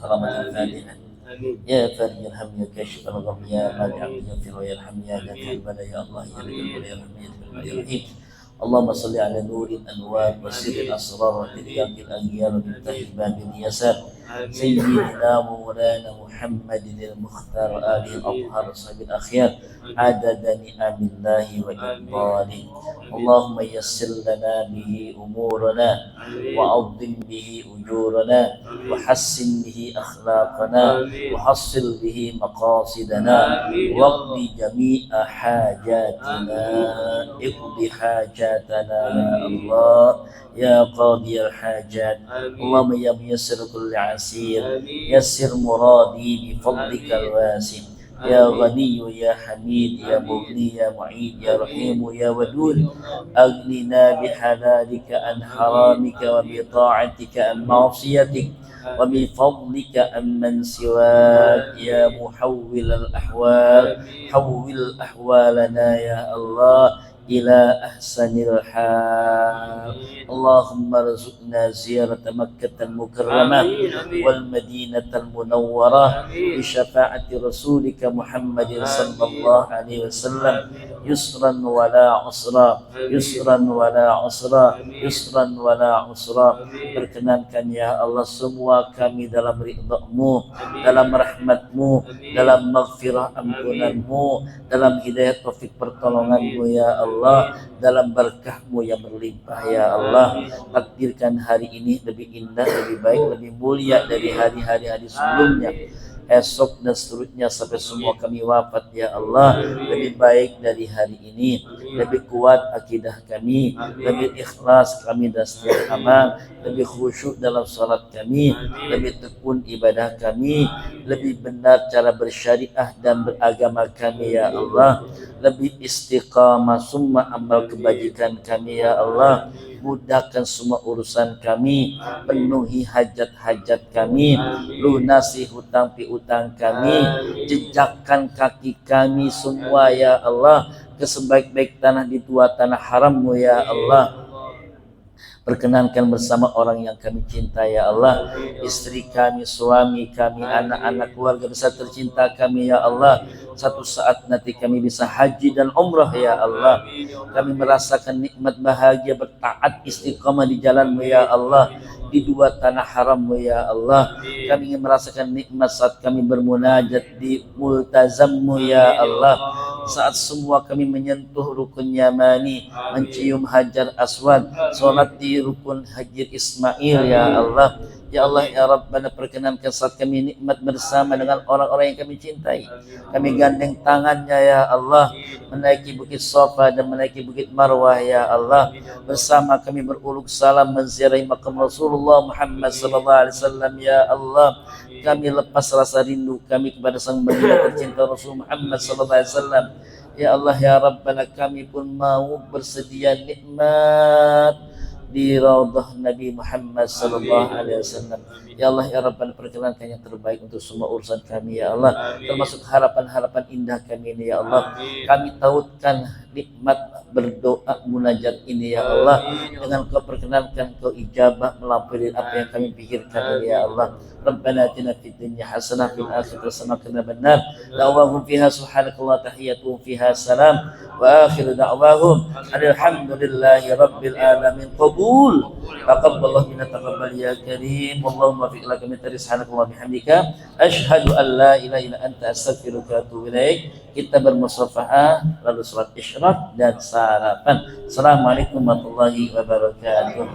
كرامة الفاتحة يا فارج الهم يا كاشف الغم يا مانع يغفر ويرحم يا البلاء يا الله يا رب يا رب يا رحيم. اللهم صل على نور الأنوار وسر الأسرار وترياق الاغيار ومفتاح باب اليسار. سيدنا مولانا محمد المختار اله الأطهار صاحب الأخيار. عدد نعم الله وإقباله. اللهم يسر لنا به أمورنا وعظم به أجورنا وحسن به أخلاقنا وحصل به مقاصدنا. واقض جميع حاجاتنا اقض حاجاتنا. يا الله يا قاضي الحاجات. اللهم يا ميسر كل عسير. يسر مرادي بفضلك الواسع. يا غني يا حميد يا مغني يا معيد يا رحيم يا ودود أغننا بحلالك عن حرامك وبطاعتك عن معصيتك وبفضلك أمن سواك يا محول الأحوال. حول أحوالنا يا الله إلى أحسن الحال. اللهم ارزقنا زيارة مكة المكرمة والمدينة المنورة بشفاعة رسولك محمد صلى الله عليه وسلم يسرا ولا عسرا يسرا ولا عسرا يسرا ولا عسرا perkenankan ya Allah semua kami dalam ridhamu dalam rahmatmu dalam maghfirah ampunanmu dalam hidayah taufik pertolonganmu ya Allah Allah dalam berkahmu yang berlimpah ya Allah takdirkan hari ini lebih indah lebih baik lebih mulia dari hari-hari hari sebelumnya. Esok dan seterusnya sampai semua kami wafat ya Allah. Lebih baik dari hari ini. Lebih kuat akidah kami. Lebih ikhlas kami dan setiap amal lebih khusyuk dalam salat kami. Lebih tekun ibadah kami. Lebih benar cara bersyariah dan beragama kami ya Allah. Lebih istiqamah semua amal kebajikan kami ya Allah mudahkan semua urusan kami. Penuhi hajat-hajat kami. Lunasi hutang piutang kami. Jejakkan kaki kami semua ya Allah. Ke sebaik-baik tanah di tua tanah harammu ya Allah Perkenankan bersama orang yang kami cinta ya Allah. Istri kami, suami kami, anak-anak keluarga besar tercinta kami ya Allah. Satu saat nanti kami bisa haji dan umrah ya Allah. Kami merasakan nikmat bahagia bertaat istiqamah di jalanmu ya Allah. Di dua tanah harammu ya Allah. Kami ingin merasakan nikmat saat kami bermunajat di multazammu ya Allah saat semua kami menyentuh rukun Yamani, mencium Hajar Aswad, solat di rukun Hajar Ismail ya Allah. Ya Allah ya Rabbana perkenankan saat kami nikmat bersama dengan orang-orang yang kami cintai. Kami gandeng tangannya ya Allah menaiki bukit Safa dan menaiki bukit Marwah ya Allah. Bersama kami beruluk salam menziarahi makam Rasulullah Muhammad sallallahu alaihi wasallam ya Allah. Kami lepas rasa rindu kami kepada sang baginda tercinta Rasul Muhammad sallallahu alaihi wasallam. Ya Allah ya Rabbana kami pun mau bersedia nikmat di raudah Nabi Muhammad sallallahu alaihi wasallam. Ya Allah ya Rabbana perkenankan yang terbaik untuk semua urusan kami ya Allah, termasuk harapan-harapan indah kami ini ya Allah. Kami tautkan nikmat berdoa munajat ini ya Allah. Dengan kau perkenankan kau ijabah melampaui apa yang kami pikirkan ya Allah. Rabbana atina fid dunya hasanah wa fil akhirati hasanah wa qina adzabannar. Da'wahum wahu fiha subhanakallah tahiyatuhum fiha salam. Wa akhir da'wahum. Alhamdulillahi rabbil alamin. Qabul. Taqabbalallahu minna taqabbal ya karim. Wallahumma fi lak min bihamdika. Ashhadu an la ilaha illa anta astaghfiruka wa atubu ilaik. Kita bermusafaha lalu salat isyraq dan sa sarapan. Assalamualaikum warahmatullahi wabarakatuh.